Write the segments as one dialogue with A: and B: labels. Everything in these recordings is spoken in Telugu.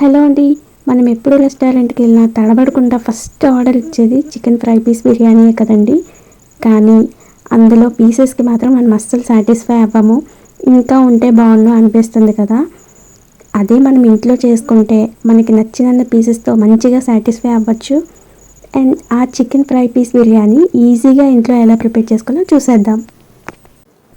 A: హలో అండి మనం ఎప్పుడు రెస్టారెంట్కి వెళ్ళినా తడబడకుండా ఫస్ట్ ఆర్డర్ ఇచ్చేది చికెన్ ఫ్రై పీస్ బిర్యానీయే కదండి. కానీ అందులో పీసెస్కి మాత్రం మనం అస్సలు సాటిస్ఫై అవ్వము. ఇంకా ఉంటే బాగుండు అనిపిస్తుంది కదా. అదే మనం ఇంట్లో చేసుకుంటే మనకి నచ్చినంత పీసెస్తో మంచిగా సాటిస్ఫై అవ్వచ్చు. అండ్ ఆ చికెన్ ఫ్రై పీస్ బిర్యానీ ఈజీగా ఇంట్లో ఎలా ప్రిపేర్ చేసుకోవాలో చూసేద్దాం.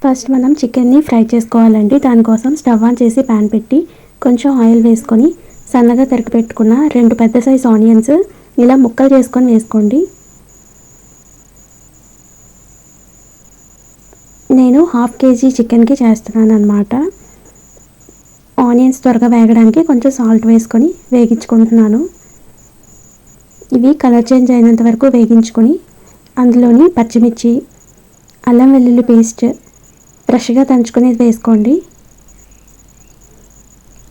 A: ఫస్ట్ మనం చికెన్ని ఫ్రై చేసుకోవాలండి. దానికోసం స్టవ్ ఆన్ చేసి ప్యాన్ పెట్టి కొంచెం ఆయిల్ వేసుకొని సన్నగా తరిగి పెట్టుకున్న రెండు పెద్ద సైజ్ ఆనియన్స్ ఇలా ముక్కలు చేసుకొని వేసుకోండి. నేను హాఫ్ కేజీ చికెన్కి చేస్తున్నాను అనమాట ఆనియన్స్ త్వరగా వేగడానికి కొంచెం సాల్ట్ వేసుకొని వేగించుకుంటున్నాను. ఇవి కలర్ చేంజ్ అయినంత వరకు వేగించుకొని అందులోని పచ్చిమిర్చి అల్లం వెల్లుల్లి పేస్ట్ ఫ్రెష్గా దంచుకునేది వేసుకోండి.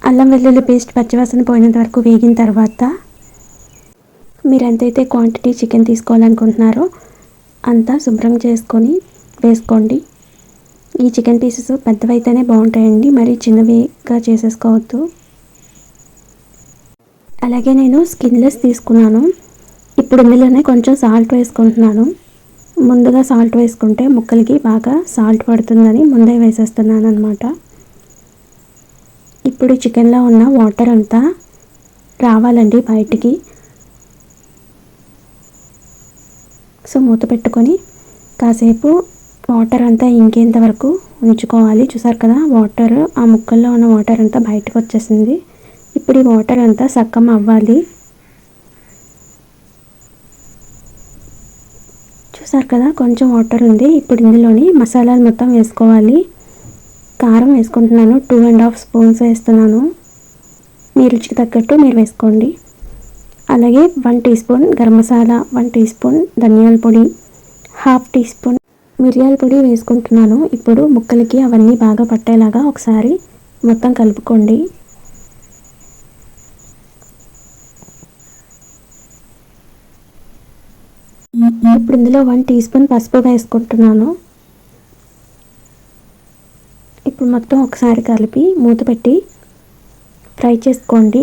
A: అల్లం వెల్లుల్లి పేస్ట్ పచ్చివాసన పోయినంత వరకు వేగిన తర్వాత మీరు ఎంతైతే క్వాంటిటీ చికెన్ తీసుకోవాలనుకుంటున్నారో అంతా శుభ్రం చేసుకొని వేసుకోండి. ఈ చికెన్ పీసెస్ పెద్దవైతేనే బాగుంటాయండి. మరి చిన్నవిగా చేసేసుకోవద్దు. అలాగే నేను స్కిన్లెస్ తీసుకున్నాను. ఇప్పుడు ఇందులోనే కొంచెం సాల్ట్ వేసుకుంటున్నాను. ముందుగా సాల్ట్ వేసుకుంటే ముక్కలకి బాగా సాల్ట్ పడుతుందని ముందే వేసేస్తున్నాను అనమాట ఇప్పుడు చికెన్లో ఉన్న వాటర్ అంతా రావాలండి బయటికి. సో మూత పెట్టుకొని కాసేపు వాటర్ అంతా ఇంకేంత వరకు ఉంచుకోవాలి. చూసారు కదా వాటర్ ఆ ముక్కల్లో ఉన్న వాటర్ అంతా బయటకు వచ్చేసింది. ఇప్పుడు ఈ వాటర్ అంతా సక్కం అవ్వాలి. చూసారు కదా కొంచెం వాటర్ ఉంది. ఇప్పుడు ఇందులోని మసాలాలు మొత్తం వేసుకోవాలి. కారం వేసుకుంటున్నాను. టూ అండ్ హాఫ్ స్పూన్స్ వేస్తున్నాను. మీ రుచికి తగ్గట్టు మీరు వేసుకోండి. అలాగే one teaspoon garam masala one teaspoon ధనియాల పొడి హాఫ్ టీ స్పూన్ మిరియాల పొడి వేసుకుంటున్నాను. ఇప్పుడు ముక్కలకి అవన్నీ బాగా పట్టేలాగా ఒకసారి మొత్తం కలుపుకోండి. ఇప్పుడు ఇందులో వన్ టీ స్పూన్ పసుపు వేసుకుంటున్నాను. ఇప్పుడు మొత్తం ఒకసారి కలిపి మూత పెట్టి ఫ్రై చేసుకోండి.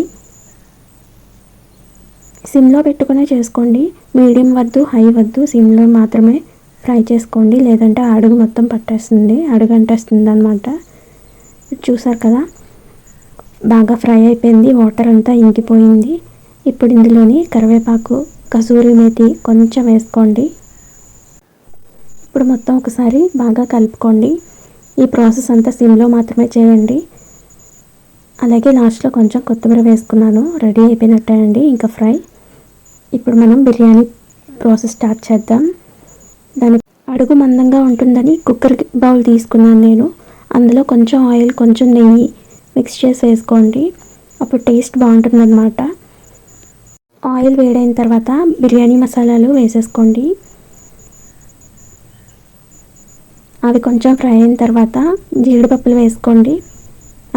A: సిమ్లో పెట్టుకునే చేసుకోండి. మీడియం వద్దు హై వద్దు సిమ్లో మాత్రమే ఫ్రై చేసుకోండి. లేదంటే అడుగు మొత్తం పట్టేస్తుంది అడుగు అంటేస్తుంది అనమాట చూసారు కదా? బాగా ఫ్రై అయిపోయింది. వాటర్ అంతా ఇంకిపోయింది. ఇప్పుడు ఇందులోని కరివేపాకు కసూరి మేతి కొంచెం వేసుకోండి. ఇప్పుడు మొత్తం ఒకసారి బాగా కలుపుకోండి. ఈ ప్రాసెస్ అంతా సిమ్లో మాత్రమే చేయండి. అలాగే లాస్ట్లో కొంచెం కొత్తిమీర వేసుకున్నాను. రెడీ అయిపోయినట్టే అండి ఇంకా ఫ్రై. ఇప్పుడు మనం బిర్యానీ ప్రాసెస్ స్టార్ట్ చేద్దాం. దానికి అడుగు మందంగా ఉంటుందని కుక్కర్ బౌల్ తీసుకున్నాను నేను. అందులో కొంచెం ఆయిల్ కొంచెం నెయ్యి మిక్స్ చేసి వేసుకోండి. అప్పుడు టేస్ట్ బాగుంటుందన్నమాట. ఆయిల్ వేడైన తర్వాత బిర్యానీ మసాలాలు వేసేసుకోండి. అవి కొంచెం ఫ్రై అయిన తర్వాత జీడిపప్పులు వేసుకోండి.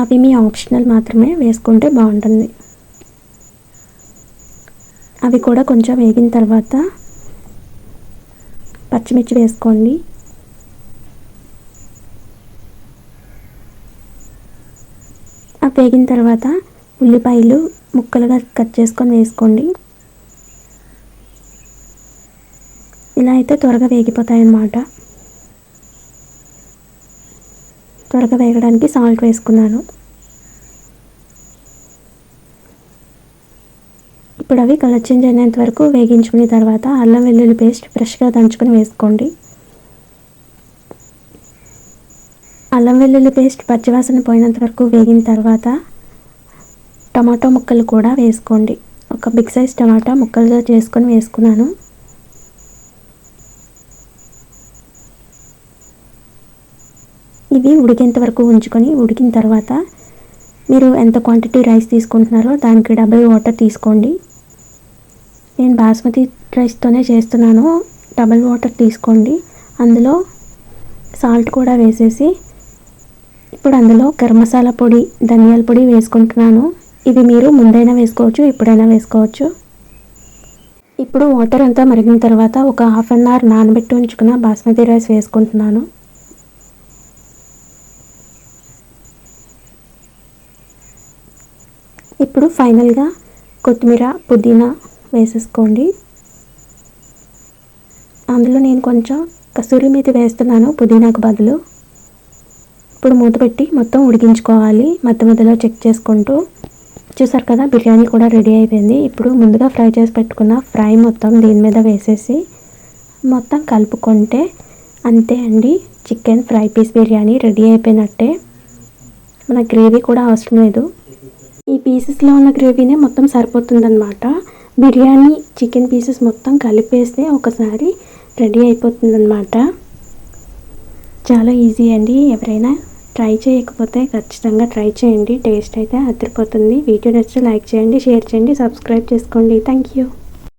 A: అవి మీ ఆప్షనల్ మాత్రమే వేసుకుంటే బాగుంటుంది. అవి కూడా కొంచెం వేగిన తర్వాత పచ్చిమిర్చి వేసుకోండి. అవి వేగిన తర్వాత ఉల్లిపాయలు ముక్కలుగా కట్ చేసుకొని వేసుకోండి. ఇలా అయితే త్వరగా వేగిపోతాయి అన్నమాట త్వరగా వేగడానికి సాల్ట్ వేసుకున్నాను. ఇప్పుడు అవి కలర్ చేంజ్ అయినంత వరకు వేగించుకున్న తర్వాత అల్లం వెల్లుల్లి పేస్ట్ ఫ్రెష్గా దంచుకొని వేసుకోండి. అల్లం వెల్లుల్లి పేస్ట్ పచ్చివాసన పోయినంత వరకు వేగిన తర్వాత టమాటో ముక్కలు కూడా వేసుకోండి. ఒక బిగ్ సైజ్ టమాటా ముక్కలుగా చేసుకొని వేసుకున్నాను. ఇవి ఉడికేంత వరకు ఉంచుకొని ఉడికిన తర్వాత మీరు ఎంత క్వాంటిటీ రైస్ తీసుకుంటున్నారో దానికి డబుల్ వాటర్ తీసుకోండి. నేను బాస్మతి రైస్తోనే చేస్తున్నాను. డబుల్ వాటర్ తీసుకోండి. అందులో సాల్ట్ కూడా వేసేసి ఇప్పుడు అందులో గరం మసాలా పొడి ధనియాల పొడి వేసుకుంటున్నాను. ఇది మీరు ముందైనా వేసుకోవచ్చు ఇప్పుడైనా వేసుకోవచ్చు. ఇప్పుడు వాటర్ అంతా మరిగిన తర్వాత ఒక హాఫ్ అన్ అవర్ నానబెట్టి ఉంచుకున్న బాస్మతి రైస్ వేసుకుంటున్నాను. ఇప్పుడు ఫైనల్గా కొత్తిమీర పుదీనా వేసేసుకోండి. అందులో నేను కొంచెం కసూరి మీద వేస్తున్నాను పుదీనాకు బదులు. ఇప్పుడు మూత పెట్టి మొత్తం ఉడికించుకోవాలి మధ్య మధ్యలో చెక్ చేసుకుంటూ. చూసారు కదా బిర్యానీ కూడా రెడీ అయిపోయింది. ఇప్పుడు ముందుగా ఫ్రై చేసి పెట్టుకున్న ఫ్రై మొత్తం దీని మీద వేసేసి మొత్తం కలుపుకుంటే అంతే అండి chicken fry piece biryani ready అయిపోయినట్టే. మన గ్రేవీ కూడా అవసరం లేదు. ఈ పీసెస్లో ఉన్న గ్రేవీనే మొత్తం సరిపోతుందన్నమాట. బిర్యానీ చికెన్ పీసెస్ మొత్తం కలిపేస్తే ఒకసారి రెడీ అయిపోతుందన్నమాట. చాలా ఈజీ అండి. ఎవరైనా ట్రై చేయకపోతే ఖచ్చితంగా ట్రై చేయండి. టేస్ట్ అయితే అదిరిపోతుంది. వీడియో నచ్చితే లైక్ చేయండి షేర్ చేయండి సబ్స్క్రైబ్ చేసుకోండి. Thank you